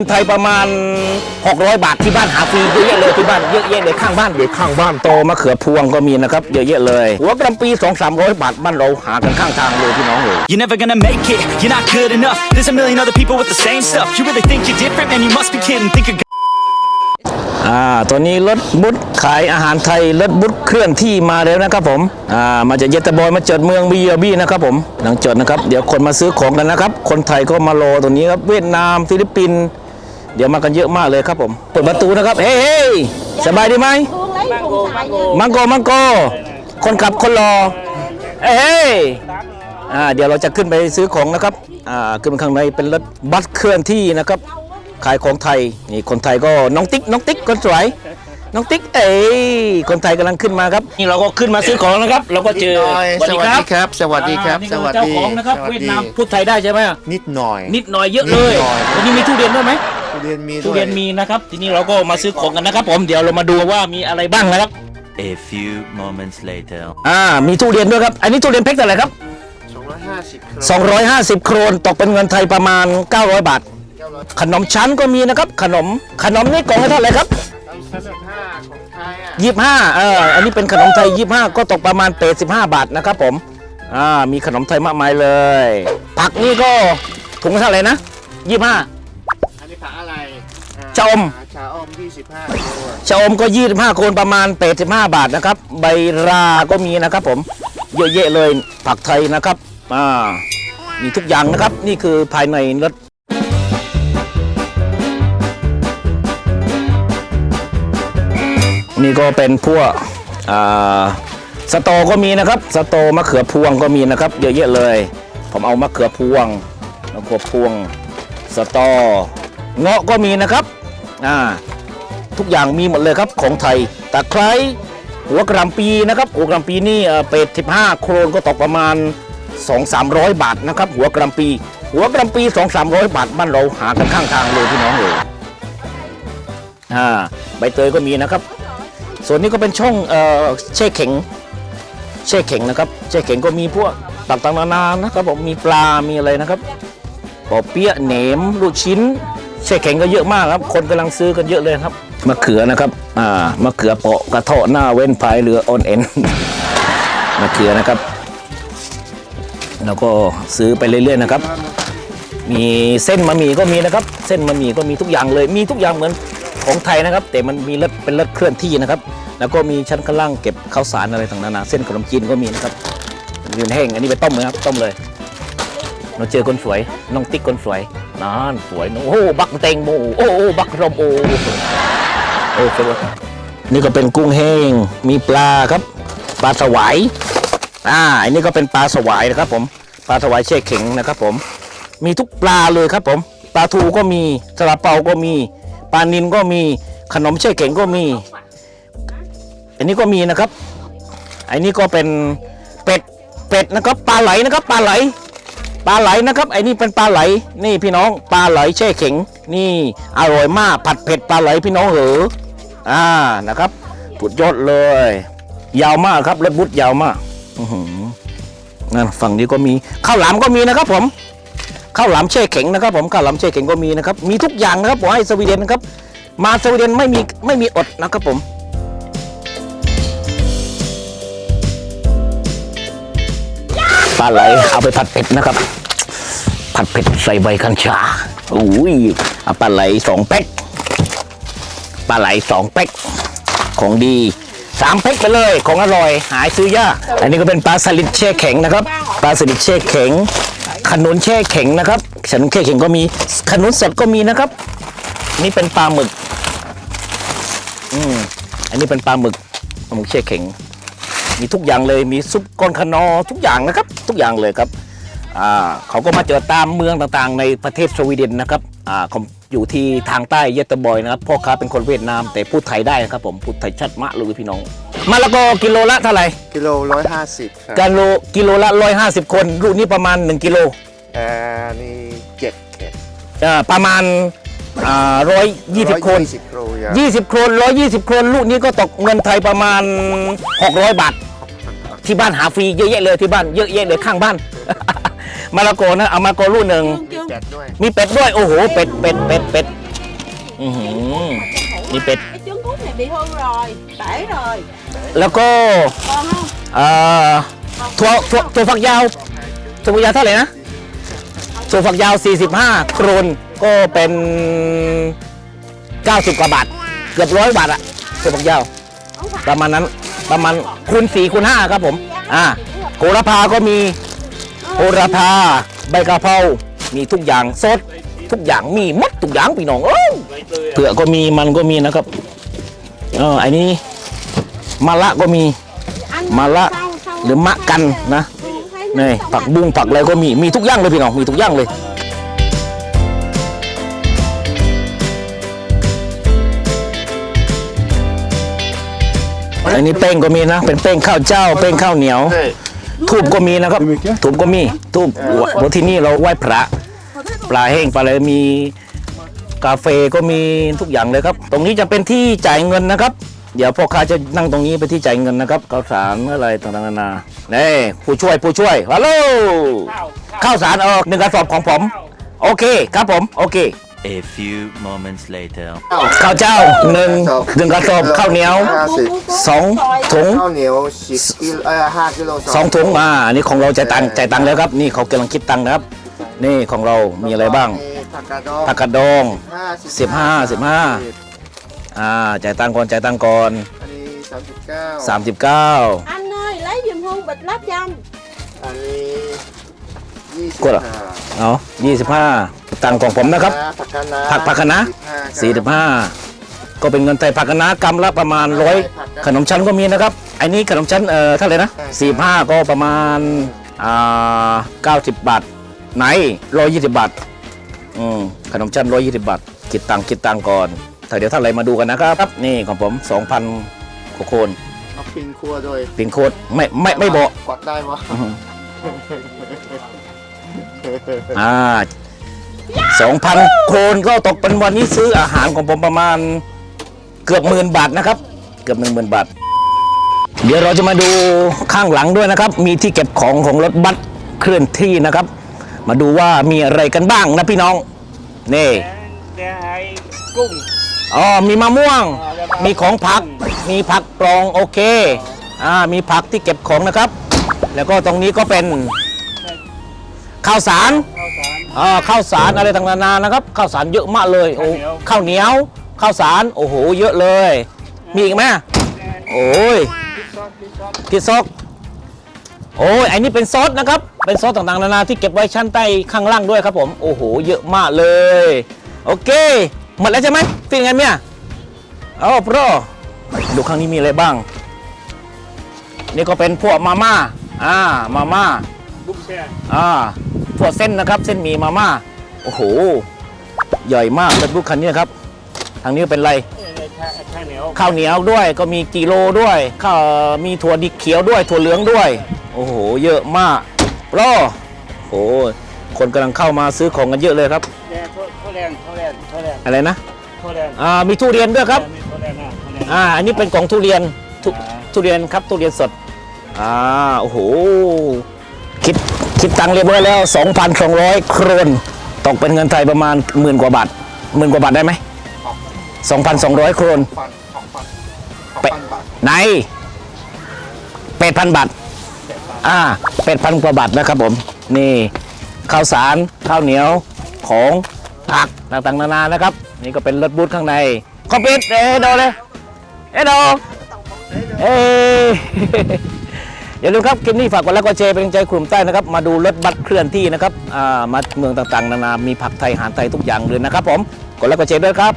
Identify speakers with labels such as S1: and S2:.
S1: ไทยประมาณ 600 บาทที่บ้านหาฟรีเยอะแยะเลยที่บ้านเยอะแยะเลยข้างบ้านเด็กข้างบ้านโตมะเขือพวงก็มีนะครับเยอะแยะเลยหัวกระปี 2 3 0 0 บาทบ้านเราหากันข้างทางเลยพี่น้องเลย
S2: You're never gonna make it, you're not good enough There's a million other people with the same stuff You really think you're different? Man, you must be kidding Think you're
S1: อ่าตัวนี้รถบุตขายอาหารไทยรถบุตเคลื่อนที่มาแล้วนะครับผมอ่ามาจากเยตาบอยมาเจิดเมืองบีบีนะครับผมหลังจดนะครับเดี๋ยวคนมาซื้อของกันนะครับ คนไทยก็มารอตรงนี้ครับเวียดนามฟิลิปปินส์ เดี๋ยวมากันเยอะมากเลยครับผมเปิดประตูนะครับเฮ้ยเฮ้ยสบายดีไหม
S3: Thuốc lấy cùng xài nha
S1: มังโกมังโกคนขับคนรอเอ้ยอ่าเดี๋ยวเราจะขึ้นไปซื้อของนะครับอ่าขึ้นไปข้างในเป็นรถบัสเคลื่อนที่นะครับขายของไทยนี่คนไทยก็น้องติ๊กน้องติ๊กคนสวยน้องติ๊กเอ้ยคนไทยกำลังขึ้นมาครับนี่เราก็ขึ้นมาซื้อของนะครับ เราก็เจอ
S4: สวัสดีครับ สวัสดีครับ
S1: อ่านี่
S4: ส
S1: ก็
S4: วัส
S1: เจ้า
S4: ดี
S1: ของนะครับ
S4: สวัสดี
S1: เวียดนามพูดไทยได้ใช่ไหม
S4: นิดหน่อย
S1: นิดหน่อยเยอะเลย
S4: นิดหน่อย
S1: วันนี้มีทุเรียนด้วยไหม
S4: ทุเรียนมี
S1: ทุ
S4: ด้วย
S1: เรียนมีนะครับ ทีนี้เราก็มาซื้อของกันนะครับ ผมเดี๋ยวเรามาดูว่ามีอะไรบ้างนะครับ
S5: A few moments later.
S1: อ่า มีทุเรียนด้วยครับ อันนี้ทุเรียนเพกเท่าไหร่ครับ
S4: 250ครับ
S1: 250 โครนตกเป็นเงินไทยประมาณ 900 บาท ขนมชั้นก็มีนะครับ ขนม ขนมนี่กล่องละเท่าไหร่ครับ
S4: สามสิบห้าของไทยอะ
S1: 25เอออันนี้เป็นขนมไทย 25 ก็ตกประมาณ85บาทนะครับผม อ่า มีขนมไทยมากมายเลย ผักนี่ก็ถุงละเท่าไหร่นะ 25 ชะอม
S4: ชาอม25ตัว
S1: ชะอมก็ 25โคนประมาณ 85 บาทนะครับ ใบราก็มีนะครับผม เยอะแยะเลยผักไทยนะครับ อ่า มีทุกอย่างนะครับ นี่คือภายในรถนี่ก็เป็นพวกอ่าสตอก็มีนะครับสตอมะเขือพวงก็มีนะครับ เยอะแยะเลย ผมเอามะเขือพวงมะเขือพวงสตอเงาะก็มีนะครับ อ่าทุกอย่างมีหมดเลยครับของไทยตะไคร้หัวกระหลำปีนะครับหัวกระหลำปีนี่เป็ด15 โครนก็ตกประมาณ 2 300 บาทนะครับหัวกระหลำปี หัวกระหลำปี 2 300 บาทบ้านเราหากันข้างทางเลยพี่น้องเลยอ่าใบเตยก็มีนะครับ ส่วนนี้ก็เป็นช่องเอ่อแช่เข็งแช่เข็งนะครับแช่เข็งก็มีพวกต่างๆนานานะครับผมมีปลามีอะไรนะครับปอเปี๊ยะแหนมลูกชิ้น แช่เข็งก็เยอะมากครับ คนกำลังซื้อกันเยอะเลยครับมะเขือนะครับ อ่ามะเขือเปาะกระเทาะหน้าเว้นพายเรือออนเอ็นมะเขือนะครับแล้วก็ซื้อไปเรื่อยๆนะครับ มีเส้นมะหมี่ก็มีนะครับ เส้นมะหมี่ก็มีทุกอย่างเลย มีทุกอย่างเหมือนของไทยนะครับ แต่มันมีรถเป็นรถเคลื่อนที่นะครับ แล้วก็มีชั้นข้างล่างเก็บข้าวสารอะไรต่างๆนานาเส้นขนมจีนก็มีนะครับยืนแห้งอันนี้ไปต้มเลยครับต้มเลยเราเจอคนสวยน้องติ๊กคนสวย นานสวยโอ้บักเตงโมโอ้บักรมโอโอ้สวยนี่ก็เป็นกุ้งแห้งมีปลาครับ ปลาสวายอ่าอันนี้ก็เป็นปลาสวายนะครับ ผมปลาสวายแช่เข็งนะครับ ผม มีทุกปลาเลยครับ ผมปลาทูก็มีสลาเปาก็มีปลานินก็มีขนมเช่เข็งก็มี อันนี้ก็มีนะครับอันนี้ก็เป็นเป็ดเป็ดนะครับปลาไหลนะครับปลาไหล ปลาไหลนะครับไอ้นี่เป็นปลาไหลนี่พี่น้องปลาไหลแช่เข็งนี่อร่อยมากผัดเผ็ดปลาไหลพี่น้องเหออ่านะครับสุดยอดเลย ยาวมากครับรถบุดยาวมากนั่นฝั่งนี้ก็มีข้าวหลามก็มีนะครับ ผมข้าวหลามแช่แข็งนะครับ ผมข้าวหลามแช่แข็งก็มีนะครับมีทุกอย่างนะครับผมให้สวีเดนนะครับ มาสวีเดนไม่มีไม่มีอดนะครับผมปลาไหลเอาไปผัดเผ็ดนะครับ ผัดเผ็ดใส่ใบกัญชาอุ้ยปลาไหลสองแป๊กปลาไหลสองแป๊กของดีสามแป๊กไปเลยของอร่อยหายซื้อยากอันนี้ก็เป็นปลาสลิดแช่แข็งนะครับ ปลาสลิดแช่แข็ง ขนุนแช่แข็งนะครับขนุนแช่แข็งก็มีขนุนสดก็มีนะครับ นี่เป็นปลาหมึกอืมอันนี้เป็นปลาหมึกปลาหมึกแช่แข็ง มีทุกอย่างเลยมีซุปก้อนขนอทุกอย่างนะครับ ทุกอย่างเลยครับ เขาก็มาเจอตามเมืองต่างๆ ในประเทศสวีเดนนะครับอ่าเขาอยู่ที่ทางใต้เยเตบอยนะครับพ่อค้าเป็นคนเวียดนามแต่พูดไทยได้นะครับผมพูดไทยชัดมากเลยพี่น้องมะละกอกิโลละเท่าไหร่
S4: กิโล150ครับ
S1: กิโลกิโลละ150คนลูกนี้ประมาณ1กิโล
S4: อ่านี่เจ็ดเข็ด
S1: อ่าประมาณอ่าร้อยยี่สิบคน
S4: สิบโลยา
S1: ยี่สิบโครนร้อยยี่สิบโครนลูกนี้ก็ตกเงินไทยประมาณ600บาทที่บ้านหาฟรีเยอะแยะเลยที่บ้านเยอะแยะเลยข้างบ้าน มะละกอนะเอามะละกอลูกหนึ่ง
S4: มีแจ็ดด้วย
S1: มีเป็ดด้วย โอ้โห เป็ดเป็ดเป็ดเป็ดอือหือนี่เป็ด
S3: cái trứng cút này bị hư rồi bể rồi
S1: แล้วก็
S3: còn không
S1: เอ่อถั่วถั่วถั่วฝักยาวถั่วฝักยาวเท่าไหร่นะถั่วฝักยาว 45โครนก็เป็น 90 กว่าบาท เกือบร้อยบาทอะถั่วฝักยาว
S3: không phải
S1: ประมาณนั้นประมาณคูณ4คูณ5ครับผมอ่าโหระพาก็มี โหระพาใบกะเพรามีทุกอย่างสด ทุกอย่างมีหมดทุกอย่างพี่น้องเอ้ยเผือกก็มีมันก็มีนะครับเอออันนี้มะละก็มี
S3: anh
S1: Mà lạ,
S3: sau- sau
S1: หรือมะกันนะ
S3: tôi không thấy nó
S1: นี่
S3: trong
S1: ผัก
S3: bánh.
S1: บุ้งผักอะไรก็มีมีทุกอย่างเลยพี่น้องมีทุกอย่างเลยอันนี้เป้งก็มีนะ เป็นเป้งข้าวเจ้า เป้งข้าวเหนียว ทูบก็มีนะครับทูบก็มีทูบเพราะที่นี่เราไหว้พระปลาแห้งปลาอะไรมีกาแฟก็มีทุกอย่างเลยครับ ตรงนี้จะเป็นที่จ่ายเงินนะครับ เดี๋ยวพ่อค้าจะนั่งตรงนี้ไปนที่จ่ายเงินนะครับข้าวสารอะไรต่างๆนานานี่ผู้ช่วยผู้ช่วยฮัลโหลข้าวสารเออหนึ่งกระสอบของผม โอเคครับผม โอเค
S5: A few moments later.
S1: ข้าวเจ้าหนึ่งหนึ่งกระสอบข้าวเหนียว
S4: ห้าสิบ
S1: สองถุง
S4: ข้าวเหนียวสิบกิโลเอ่อห้ากิโล
S1: สองถุงมาอันนี้ของเราจ่ายตังค์จ่ายตังค์แล้วครับ นี่เขากำลังคิดตังค์นะครับ นี่ของเรามีอะไรบ้าง
S4: มีผักกาดดอง
S1: ผักกระดองสิบห้าสิบห้าอ่าจ่ายตังค์ก่อนจ่ายตังค์ก่อน
S4: อันนี้สามสิบเก้า
S1: สามสิบเก้า
S3: anh ơi lấy giùm hương bịch lát chanh
S4: อันนี้ยี่สิบ
S1: กดเหรอ
S4: ห้า
S1: เอายี่สิบห้า ตังค์ของผมนะครับ
S4: ผักคะน้า
S1: ผักผักคะน้า สี่สิบห้าก็เป็นเงินไทยผักคะน้ากำละประมาณร้อยขนมชั้นก็มีนะครับไอ้นี้ขนมชั้นเอ่อเท่าไหร่นะสี่ห้าก็ประมาณอ่าเก้าสิบบาทไหนร้อยยี่สิบบาทอืมขนมชั้นร้อยยี่สิบบาทคิดตังค์คิดตังค์ก่อนถ้าเดี๋ยวเท่าไหร่มาดูกันนะครับ นี่ของผมสองพันกว่าโคน
S4: เอาปิงครัวด้วย
S1: ปินโคดไม่ไม่ไม่บอก
S4: กดได้ปะ
S1: อ่า สองพันโครนก็ตกเป็นวันนี้ซื้ออาหารของผมประมาณเกือบหมื่นบาทนะครับ เกือบหนึ่งหมื่นบาท เดี๋ยวเราจะมาดูข้างหลังด้วยนะครับ มีที่เก็บของของรถบัสเคลื่อนที่นะครับ มาดูว่ามีอะไรกันบ้างนะพี่น้อง นี่
S6: กุ้ง
S1: อ๋อมีมะม่วง มีของผัก มีผักปลองโอเค อ่า มีผักที่เก็บของนะครับ แล้วก็ตรงนี้ก็เป็น ข้าวสาร
S6: ข้าวสาร
S1: อ่าข้าวสารอะไรต่างๆนานานะครับข้าวสารเยอะมากเลยโอ้ข้าวเหนียวข้าวสารโอ้โหเยอะเลย มีอีกไหมโอ้ย
S6: ซอสพริกซอส
S1: พี่ซอกโอ้ยไอ้นี่เป็นซอสนะครับ เป็นซอสต่างๆนานาที่เก็บไว้ชั้นใต้ข้างล่างด้วยครับผมโอ้โหเยอะมากเลย โอเค หมดแล้วใช่ไหมเป็นไงเมียเอาโปรดูข้างนี้มีอะไรบ้าง นี่ก็เป็นพวกมาม่าอ่ามาม่า
S6: บุกแช่
S1: อ่าพวกเส้นนะครับ เส้นหมีมาม่าโอ้โห ใหญ่มากเป็นบุกคันนี้นะครับ ทางนี้เป็นอะไร
S6: เอ่อชาชาเหนียว
S1: ข้าวเหนียวด้วยก็มีกิโลด้วยข้าวมีถั่วดิบเขียวด้วย ถั่วเหลืองด้วย โอ้โห เยอะมากรอโอ้โหคนกำลังเข้ามาซื้อของกันเยอะเลยครับ
S6: แดงทั่วทั่วแดงทั่วแดงทั่วแดง
S1: อะไรนะ
S6: ทั่วแดง
S1: อ่ามีทุเรียนด้วยครับ
S6: มีทั่วแดงนะทั่วแดง
S1: อ่าอันนี้เป็นกล่องทุเรียนทุทุเรียนครับทุเรียนสดอ่าโอ้โห คิดคิดตังค์เรียบร้อยแล้ว 2,200 โครนตกเป็นเงินไทยประมาณหมื่นกว่าบาทหมื่นกว่าบาทได้ไหม 2,200 โครน
S4: ปันสองปันสอง
S1: เป๊ะ
S4: ปันบาท
S1: ไหนเป็ดพันบาท อ่าเป็ดพันกว่าบาทนะครับผม นี่ข้าวสารข้าวเหนียวของผักต่างๆนานานะครับ นี่ก็เป็นรถบูธข้างในคอมพิวเอ้โดเลยเอ้โดเอ้ อย่าลืมครับคลิปนี้ฝากกดไลค์กดแชร์เป็นกำลังใจกลุ่มใต้นะครับ มาดูรถบัสเคลื่อนที่นะครับมาเมืองต่างๆนานามีผักไทยอาหารไทยทุกอย่างเลยนะครับผมกดไลค์กดแชร์ด้วยครับ